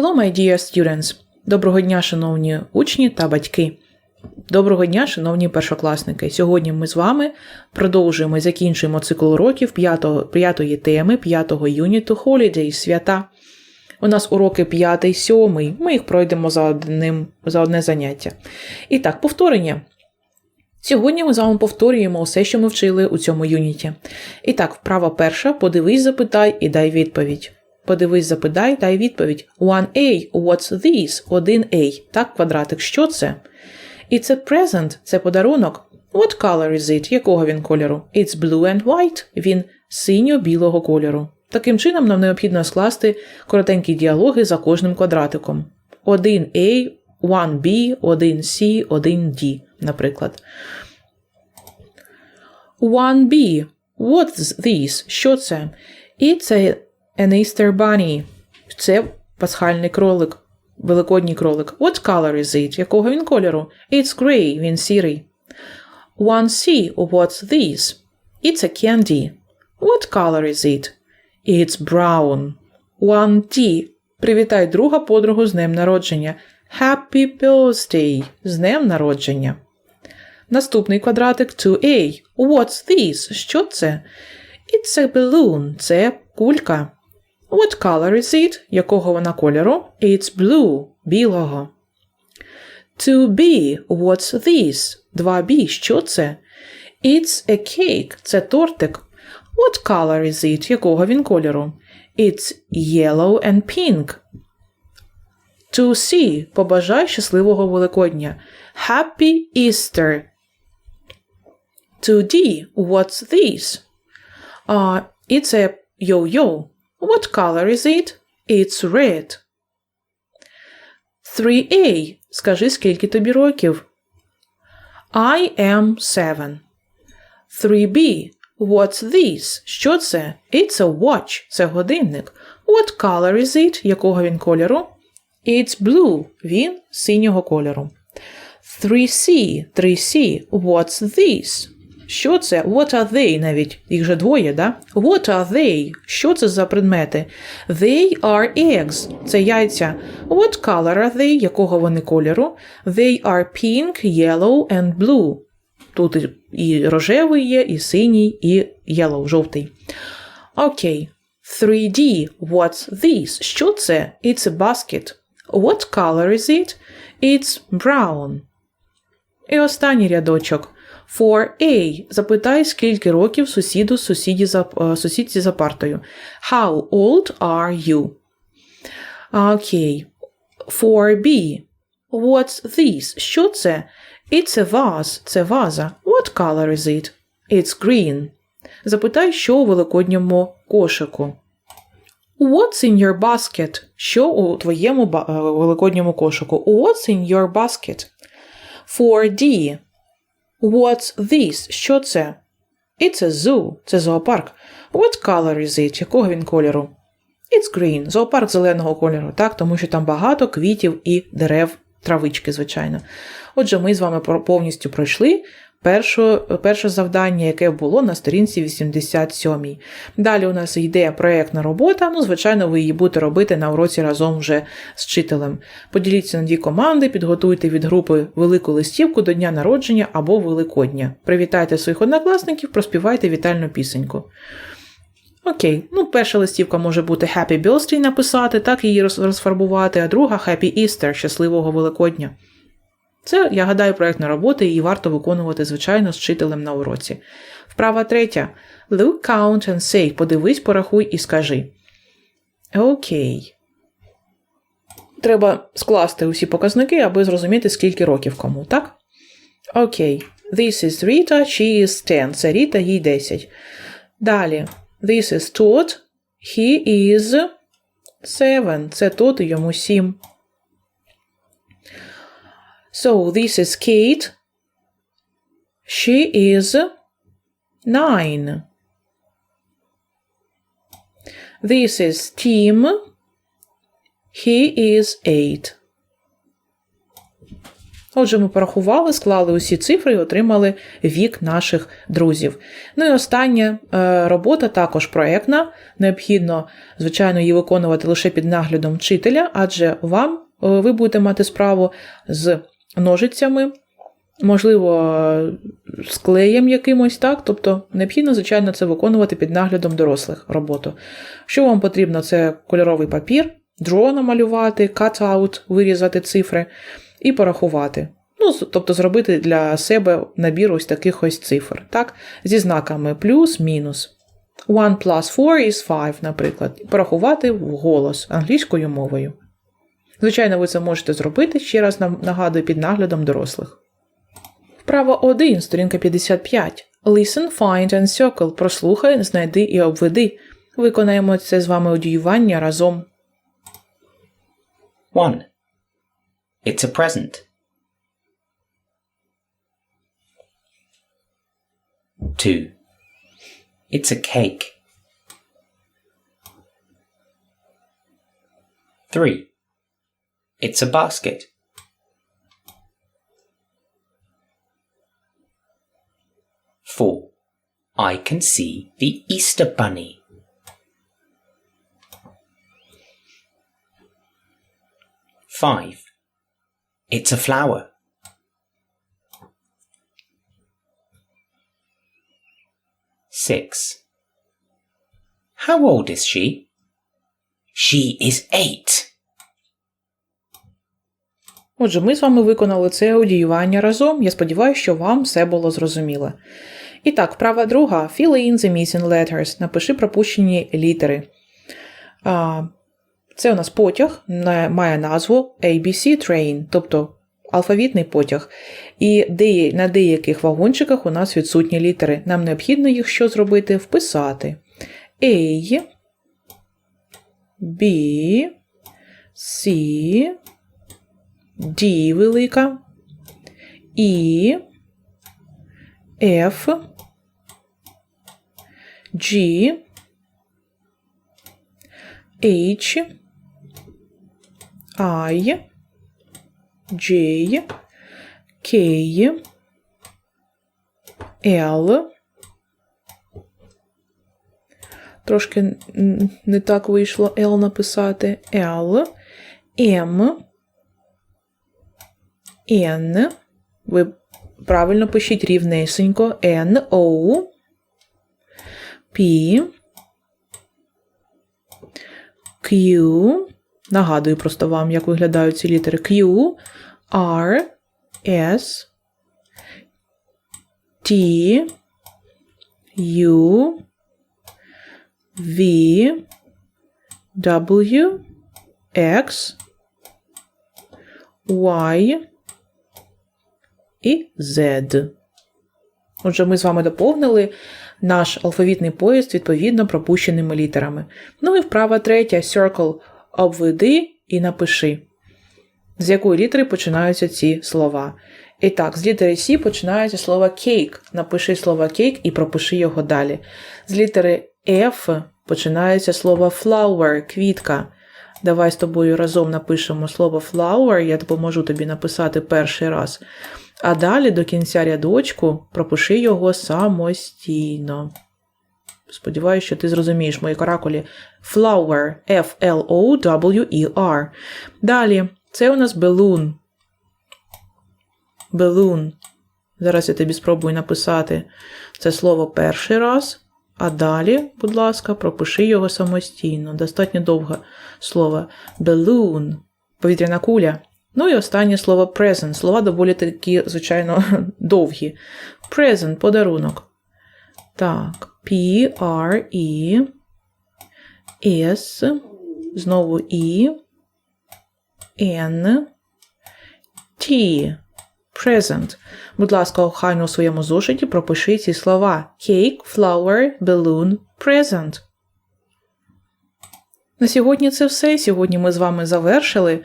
Hello, my dear students! Доброго дня, шановні учні та батьки. Доброго дня, шановні першокласники. Сьогодні ми з вами продовжуємо і закінчуємо цикл уроків п'ятого- п'ятої теми, п'ятого юніту Holidays, свята. У нас уроки 5, 7, ми їх пройдемо за, одним, за одне заняття. І так, повторення. Сьогодні ми з вами повторюємо усе, що ми вчили у цьому юніті. І так, вправа перша, подивись, запитай і дай відповідь. Подивись, запитай, дай відповідь. 1A, what's this? 1A. Так, квадратик, що це? It's a present, це подарунок. What color is it? Якого він кольору? It's blue and white. Він синьо-білого кольору. Таким чином, нам необхідно скласти коротенькі діалоги за кожним квадратиком. 1A, 1B, 1C, 1D, наприклад. 1B. What's this? Що це? It's a, an Easter bunny. Це пасхальний кролик, великодній кролик. What color is it? Якого він кольору? It's grey, він сірий. 1C. What's this? It's a candy. What color is it? It's brown. 1D. Привітай друга подругу з днем народження. Happy birthday! З днем народження. Наступний квадратик 2A. What's this? Що це? It's a balloon. Це кулька. What color is it? Якого вона кольору? It's blue. Білого. 2B. What's this? 2B. Що це? It's a cake. Це тортик. What color is it? Якого він кольору? It's yellow and pink. 2C. Побажай щасливого Великодня. Happy Easter. 2D. What's this? Uh, it's a yo-yo. What color is it? It's red. 3A. Скажи, скільки тобі років? I am seven. 3B. What's this? Що це? It's a watch. Це годинник. What color is it? Якого він кольору? It's blue. Він синього кольору. 3C. 3C. What's this? Що це? What are they навіть? Їх же двоє, да? What are they? Що це за предмети? They are eggs. Це яйця. What color are they? Якого вони кольору? They are pink, yellow and blue. Тут і- рожевий є, і синій, і yellow, жовтий. Окей. Okay. 3D. What's this? Що це? It's a basket. What color is it? It's brown. І останній рядочок. 4A. Запитай, скільки років сусіду сусіді за, е, сусідці за партою. How old are you? Окей. 4B. What's this? Що це? It's a vase. Це ваза. What color is it? It's green. Запитай, що у великодньому кошику. What's in your basket? Що у твоєму е, великодньому кошику? What's in your basket? 4D. What's this? Що це? It's a zoo. Це зоопарк. What color is it? Якого він кольору? It's green. Зоопарк зеленого кольору, так, тому що там багато квітів і дерев, травички, звичайно. Отже, ми з вами повністю пройшли першу, перше завдання, яке було на сторінці 87. Далі у нас йде проєктна робота. Ну, звичайно, ви її будете робити на уроці разом вже з вчителем. Поділіться на дві команди, підготуйте від групи велику листівку до дня народження або Великодня. Привітайте своїх однокласників, проспівайте вітальну пісеньку. Окей, ну перша листівка може бути Happy Birthday написати, так її розфарбувати, а друга Happy Easter, щасливого Великодня. Це, я гадаю, проєктна робота, її варто виконувати, звичайно, з вчителем на уроці. Вправа третя. Look, count and say. Подивись, порахуй і скажи. Окей. Треба скласти усі показники, аби зрозуміти, скільки років кому, так? Окей. This is Rita, she is 10. Це Ріта, їй 10. Далі. This is Todd, he is 7. Це Todd, йому 7. So this is Kate. She is nine. This is Tim. He is eight. Отже, ми порахували, склали усі цифри і отримали вік наших друзів. Ну і остання е, робота також проектна. Необхідно, звичайно, її виконувати лише під наглядом вчителя, адже вам е, ви будете мати справу з ножицями, можливо, з клеєм якимось, так? Тобто необхідно, звичайно, це виконувати під наглядом дорослих роботу. Що вам потрібно? Це кольоровий папір, draw намалювати, cut out, вирізати цифри і порахувати. Ну, тобто зробити для себе набір ось таких ось цифр, так? Зі знаками плюс, мінус. One plus four is five, наприклад, і порахувати вголос англійською мовою. Звичайно, ви це можете зробити, ще раз нагадую, під наглядом дорослих. Вправа 1, сторінка 55. Listen, find and circle. Прослухай, знайди і обведи. Виконаємо це з вами одіювання разом. 1. It's a present. 2. It's a cake. 3. It's a basket. 4. I can see the Easter Bunny. 5. It's a flower. 6. How old is she? She is eight. Отже, ми з вами виконали це одіювання разом. Я сподіваюся, що вам все було зрозуміло. І так, вправа друга. Fill in the missing letters. Напиши пропущені літери. А, Це у нас потяг, має назву ABC Train, тобто алфавітний потяг. І на деяких вагончиках у нас відсутні літери. Нам необхідно їх що зробити? Вписати. A, B, C, D велика, І, F, G, H, I, J, K, L. Трошки не так вийшло L написати. L, M, N. Ви правильно пишіть рівнесенько. N, O, P, Q. Нагадую просто вам, як виглядають ці літери Q, R, S, T, U, V, W, X, Y і Z. Отже, ми з вами доповнили наш алфавітний поїзд відповідно пропущеними літерами. Ну і вправа третя circle обведи і напиши. З якої літери починаються ці слова. І так, з літери С починається слово cake. Напиши слово cake і пропиши його далі. З літери F починається слово flower, квітка. Давай з тобою разом напишемо слово flower, я допоможу тобі написати перший раз. А далі до кінця рядочку пропиши його самостійно. Сподіваюся, що ти зрозумієш мої каракулі. Flower, F-L-O-W-E-R. Далі, це у нас balloon. Balloon. Зараз я тобі спробую написати це слово перший раз. А далі, будь ласка, пропиши його самостійно. Достатньо довге слово. Balloon. Повітряна куля. Ну і останнє слово present. Слова доволі такі, звичайно, довгі. Present подарунок. Так. P, R, E, S, знову E, N, T. Present. Будь ласка, охайно у своєму зошиті пропиши ці слова. Cake, flower, balloon, present. На сьогодні це все. Сьогодні ми з вами завершили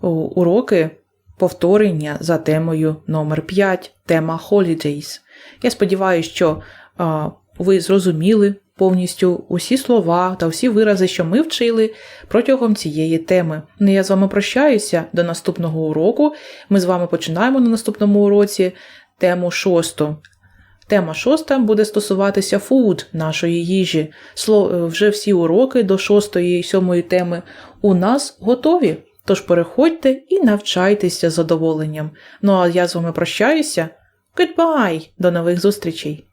уроки повторення за темою номер 5, тема Holidays. Я сподіваюся, що ви зрозуміли повністю усі слова та всі вирази, що ми вчили протягом цієї теми. Ну, я з вами прощаюся до наступного уроку. Ми з вами починаємо на наступному уроці тему шосту. Тема шоста буде стосуватися food, нашої їжі. Е, вже всі уроки до шостої і сьомої теми у нас готові. Тож переходьте і навчайтеся з задоволенням. Ну а я з вами прощаюся. Goodbye! До нових зустрічей!